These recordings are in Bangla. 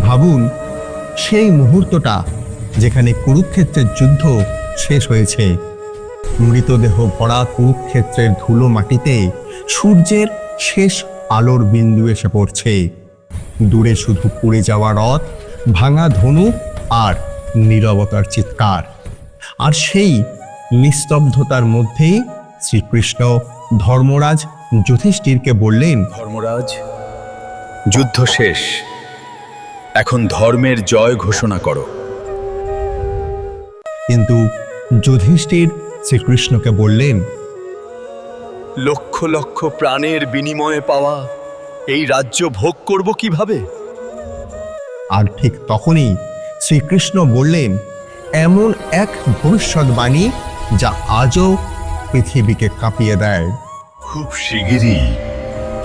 ভাবুন, সেই মুহূর্তটা যেখানে কুরুক্ষেত্রের যুদ্ধ শেষ হয়েছে। মৃতদেহ ভরা কুরুক্ষেত্রের ধুলো মাটিতে সূর্যের শেষ আলোর বিন্দু এসে পড়ছে। দূরে শুধু পুড়ে যাওয়া রথ, ভাঙা ধনু আর নীরবতার চিৎকার। আর সেই নিস্তব্ধতার মধ্যেই শ্রীকৃষ্ণ ধর্মরাজ যুধিষ্ঠিরকে বললেন, ধর্মরাজ, যুদ্ধ শেষ। এখন ধর্মের জয় ঘোষণা করো। কিন্তু যুধিষ্ঠির শ্রীকৃষ্ণকে বললেন লক্ষ লক্ষ প্রাণের বিনিময়ে পাওয়া এই রাজ্য ভোগ করব কীভাবে? আর ঠিক তখনই শ্রীকৃষ্ণ বললেন এমন এক ভবিষ্যৎবাণী যা আজও পৃথিবীকে কাঁপিয়ে দেয়। খুব শিগগিরই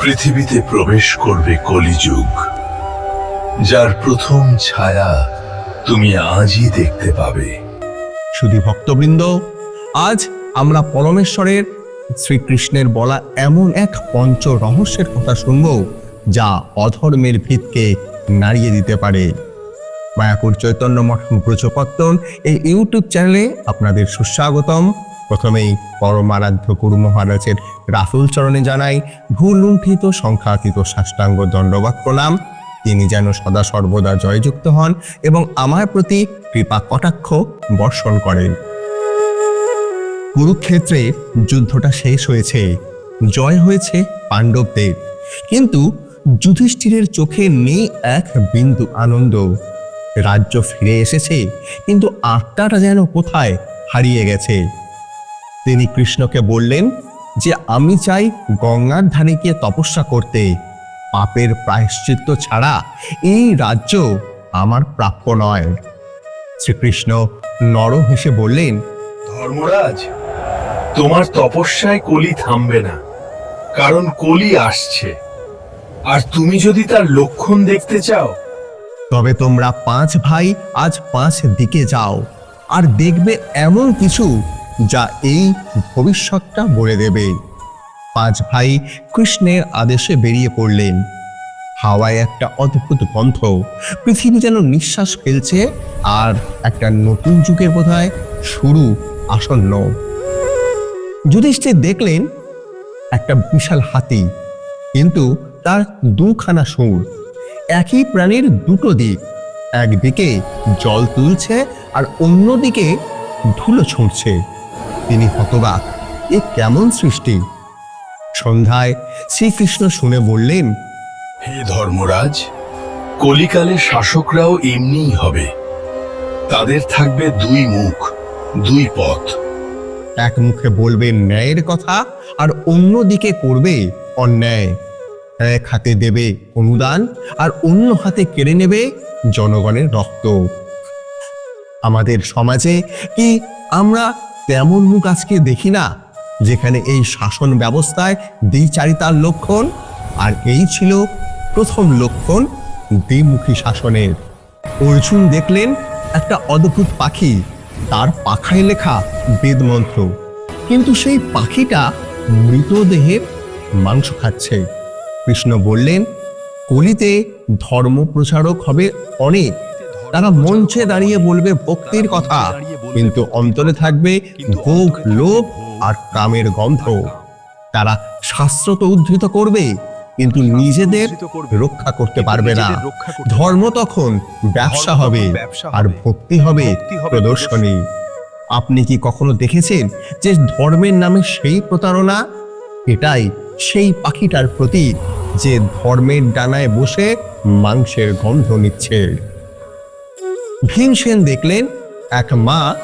পৃথিবীতে প্রবেশ করবে কলিযুগ। যার প্রথম ছায়া তুমি আজই দেখতে পাবে। শুধু ভক্তবৃন্দ, আজ আমরা পরমেশ্বরের, শ্রীকৃষ্ণের বলা এমন এক পঞ্চ রহস্যের কথা শুনব, যা অধর্মের ভিতকে নাড়িয়ে দিতে পারে। মায়াপুর চৈতন্য মঠ ব্রজপত্তন এই ইউটিউব চ্যানেলে আপনাদের সুস্বাগতম। প্রথমেই পরমারাধ্য গুরু মহারাজের রাফুল চরণে জানাই ভুল লুণ্ঠিত সংখ্যাতীত সাষ্টাঙ্গ দণ্ডবাদ প্রণাম। তিনি যেন সদা সর্বদা জয়যুক্ত হন এবং আমার প্রতি কৃপা কটাক্ষ বর্ষণ করেন। কুরুক্ষেত্রে যুদ্ধটা শেষ হয়েছে, জয় হয়েছে পাণ্ডবদের। কিন্তু যুধিষ্ঠিরের চোখে নেই এক বিন্দু আনন্দ। রাজ্য ফিরে এসেছে, কিন্তু আত্মাটা যেন কোথায় হারিয়ে গেছে। তিনি কৃষ্ণকে বললেন যে, আমি চাই গঙ্গার ধারে গিয়ে তপস্যা করতে। পাপের প্রায়শ্চিত্ত ছাড়া এই রাজ্য আমার প্রাপ্য নয়। শ্রীকৃষ্ণ নরম হেসে বললেন ধর্মরাজ তোমার তপস্যায় কলি থামবে না কারণ কলি আসছে। আর তুমি যদি তার লক্ষণ দেখতে চাও। তবে তোমরা পাঁচ ভাই আজ পাঁচ দিকে যাও আর দেখবে এমন কিছু যা এই ভবিষ্যৎটা বলে দেবে। পাঁচ ভাই কৃষ্ণের আদেশে বেরিয়ে পড়লেন। হাওয়ায় একটা অদ্ভুত গন্ধ। পৃথিবী যেন নিঃশ্বাস ফেলছে আর একটা নতুন যুগের বোধহয় শুরু আসন্ন। যুধিষ্ঠির দেখলেন একটা বিশাল হাতি, কিন্তু তার দুখানা সুর একই প্রাণীর দুটো দিক, একদিকে জল তুলছে আর অন্যদিকে ধুলো ছুঁড়ছে। তিনি হতবাক, এ কেমন সৃষ্টি? সন্ধ্যায় শ্রীকৃষ্ণ শুনে বললেন হে ধর্মরাজ কলিকালে শাসকরাও এমনিই হবে। তাদের থাকবে দুই মুখ দুই পথ। এক মুখে বলবে ন্যায়ের কথা আর অন্য দিকে করবে অন্যায়। এক হাতে দেবে অনুদান আর অন্য হাতে কেড়ে নেবে জনগণের রক্ত। আমাদের সমাজে কি আমরা তেমন মুখ আজকে দেখি না? যেখানে এই শাসন ব্যবস্থায় দ্বিচারিতার লক্ষণ আর এই ছিল প্রথম লক্ষণ দ্বিমুখী শাসনের। অর্জুন দেখলেন একটা অদ্ভুত পাখি, তার পাখায় লেখা বেদমন্ত্র। কিন্তু সেই পাখিটা মৃতদেহের মাংস খাচ্ছে। কৃষ্ণ বললেন, কলিতে ধর্ম প্রচারক হবে অনেক। তারা মঞ্চে দাঁড়িয়ে বলবে ভক্তির কথা। কিন্তু অন্তরে থাকবে ভোগ লোভ আর কামের গন্ধ। তারা শাস্ত্র তো উদ্ধৃত করবে কিন্তু নিজেদের রক্ষা করতে পারবে না। ধর্ম তখন ব্যবসা হবে আর ভক্তি হবে প্রদর্শনী। আপনি কি কখনো দেখেছেন যে ধর্মের নামে সেই প্রতারণা? এটাই সেই পাখিটার প্রতীক যে ধর্মের ডানায় বসে মাংসের গন্ধ নিচ্ছে। ভীমসেন দেখলেন এক মা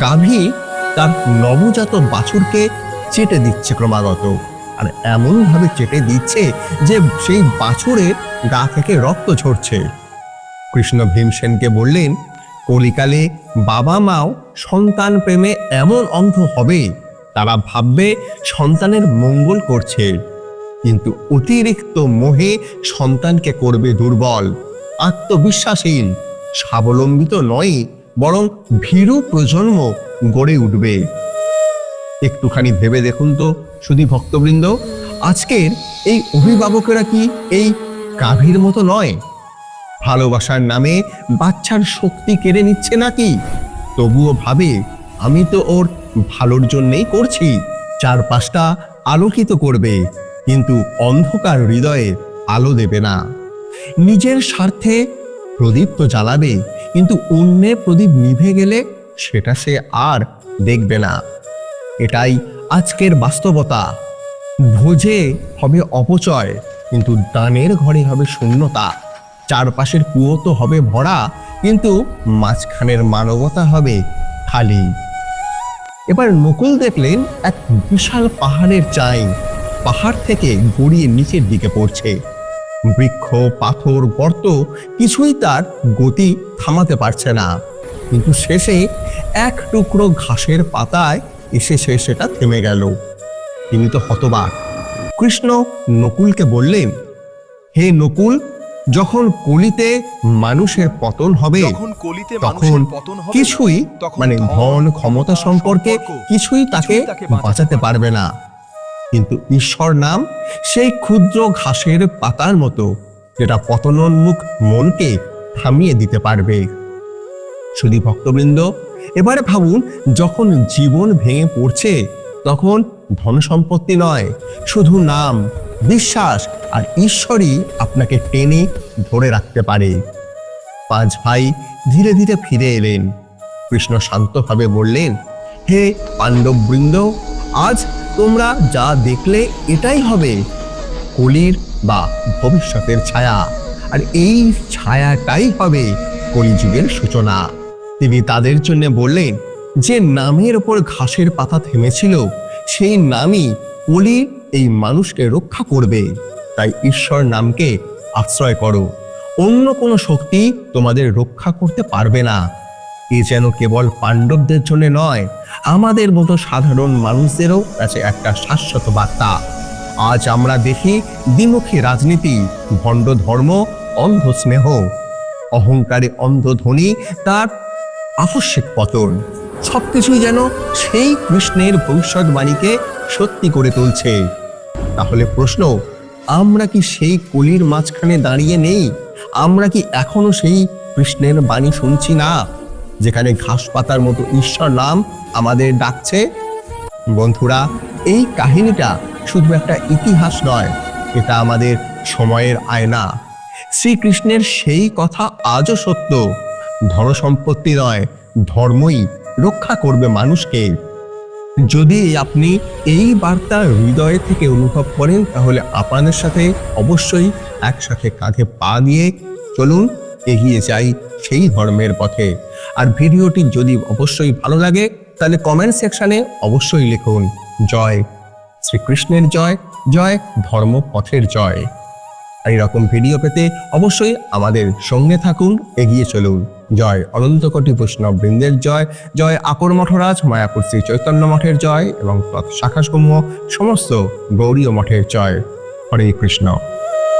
গাভী তার নবজাত বাছুরকে চেটে দিচ্ছে ক্রমাগত। আর এমন ভাবে চেটে দিচ্ছে যে সেই বাছুরের গা থেকে রক্ত ঝরছে। কৃষ্ণ ভীমসেনকে বললেন, কলিকালে বাবা মাও সন্তান প্রেমে এমন অন্ধ হবে, তারা ভাববে সন্তানের মঙ্গল করছে। কিন্তু অতিরিক্ত মোহে সন্তানকে করবে দুর্বল, আত্মবিশ্বাসহীন, স্বাবলম্বিত নয়, বরং ভীরু প্রজন্ম গড়ে উঠবে। একটুখানি ভেবে দেখুন তো শুধু ভক্তবৃন্দ, আজকের এই অভিভাবকেরা কি এই গাভীর মতো নয়? ভালোবাসার নামে বাচ্চার শক্তি কেড়ে নিচ্ছে নাকি? তবুও ভাবে, আমি তো ওর ভালোর জন্যেই করছি, চারপাশটা আলোকিত করবে, কিন্তু অন্ধকার হৃদয়ে আলো দেবে না। নিজের স্বার্থে প্রদীপ তো জ্বালাবে, কিন্তু অন্যের প্রদীপ নিভে গেলে সেটা সে আর দেখবে না। এটাই আজকের বাস্তবতা। ভোজে হবে অপচয়, কিন্তু দানের ঘরে হবে শূন্যতা। চারপাশের কুয়ো তো হবে ভরা, কিন্তু মাঝখানের মানবতা হবে খালি। এবার নকুল দেখলেন এক বিশাল পাহাড়ের চাই পাহাড় থেকে গড়িয়ে নিচের দিকে পড়ছে। বৃক্ষ, পাথর, গর্ত কিছুই তার গতি থামাতে পারছে না। কিন্তু শেষে এক টুকরো ঘাসের পাতায় এসে সে সেটা থেমে গেল। তিনি তো হতবাক। কৃষ্ণ নকুলকে বললেন হে নকুল যখন কলিতে মানুষের পতন হবে কলিতে তখন পতন কিছুই মানে ধন, ক্ষমতা সম্পর্কে কিছুই তাকে বাঁচাতে বাঁচাতে পারবে না। কিন্তু ঈশ্বর নাম সেই ক্ষুদ্র ঘাসের পাতার মতো যেটা পতনোন্মুখ মনকে থামিয়ে দিতে পারবে। শুধু ভক্তবৃন্দ। এবারে ভাবুন, যখন জীবন ভেঙে পড়ছে, তখন ধন সম্পত্তি নয়, শুধু নাম, বিশ্বাস আর ঈশ্বরই আপনাকে টেনে ধরে রাখতে পারে। পাঁচ ভাই ধীরে ধীরে ফিরে এলেন। কৃষ্ণ শান্তভাবে বললেন, হে পাণ্ডববৃন্দ, আজ তোমরা যা দেখলে এটাই হবে। কলির বা ভবিষ্যতের ছায়া, আর এই ছায়াটাই হবে কলিযুগের সূচনা। তিনি তাদের জন্য বললেন, যে নামের ওপর ঘাসের পাতা থেমেছিল, সেই নামই কলির এই মানুষকে রক্ষা করবে। তাই ঈশ্বর নামকে আশ্রয় করো। অন্য কোনো শক্তি তোমাদের রক্ষা করতে পারবে না। এ যেন কেবল পাণ্ডবদের জন্য নয়, আমাদের মতো সাধারণ মানুষদেরও কাছে একটা শাশ্বত বার্তা। আজ আমরা দেখি দ্বিমুখী রাজনীতি, ভণ্ড ধর্ম, অন্ধ স্নেহ। অহংকারে অন্ধ ধ্বনি তার আকস্মিক পতন। সবকিছুই যেন সেই কৃষ্ণের ভবিষ্যৎবাণীকে সত্যি করে তুলছে। তাহলে প্রশ্ন, আমরা কি সেই কলির মাঝখানে দাঁড়িয়ে নেই? আমরা কি এখনও সেই কৃষ্ণের বাণী শুনছি না, যেখানে ঘাস পাতার মতো ঈশ্বর নাম আমাদের ডাকছে? বন্ধুরা, এই কাহিনীটা শুধু একটা ইতিহাস নয়, এটা আমাদের সময়ের আয়না। শ্রীকৃষ্ণের সেই কথা আজও সত্য। ধন সম্পত্তি নয়, ধর্মই রক্ষা করবে মানুষকে। যদি আপনি এই বার্তা হৃদয় থেকে অনুভব করেন, তাহলে আপনাদের সাথে অবশ্যই একসাথে কাঁধে পা দিয়ে চলুন এগিয়ে যাই সেই ধর্মের পথে। আর ভিডিওটি যদি অবশ্যই ভালো লাগে, তাহলে কমেন্ট সেকশানে অবশ্যই লিখুন, জয় শ্রীকৃষ্ণের জয় জয় ধর্মপথের জয়। আর এরকম ভিডিও পেতে অবশ্যই আমাদের সঙ্গে থাকুন, এগিয়ে চলুন। জয় অনন্ত কোটি বৈষ্ণব বৃন্দের জয় জয় আকর মঠরাজ মায়াপুর শ্রী চৈতন্য মঠের জয় এবং শাখাসমূহ সমস্ত গৌরীয় মঠের জয়। হরে কৃষ্ণ।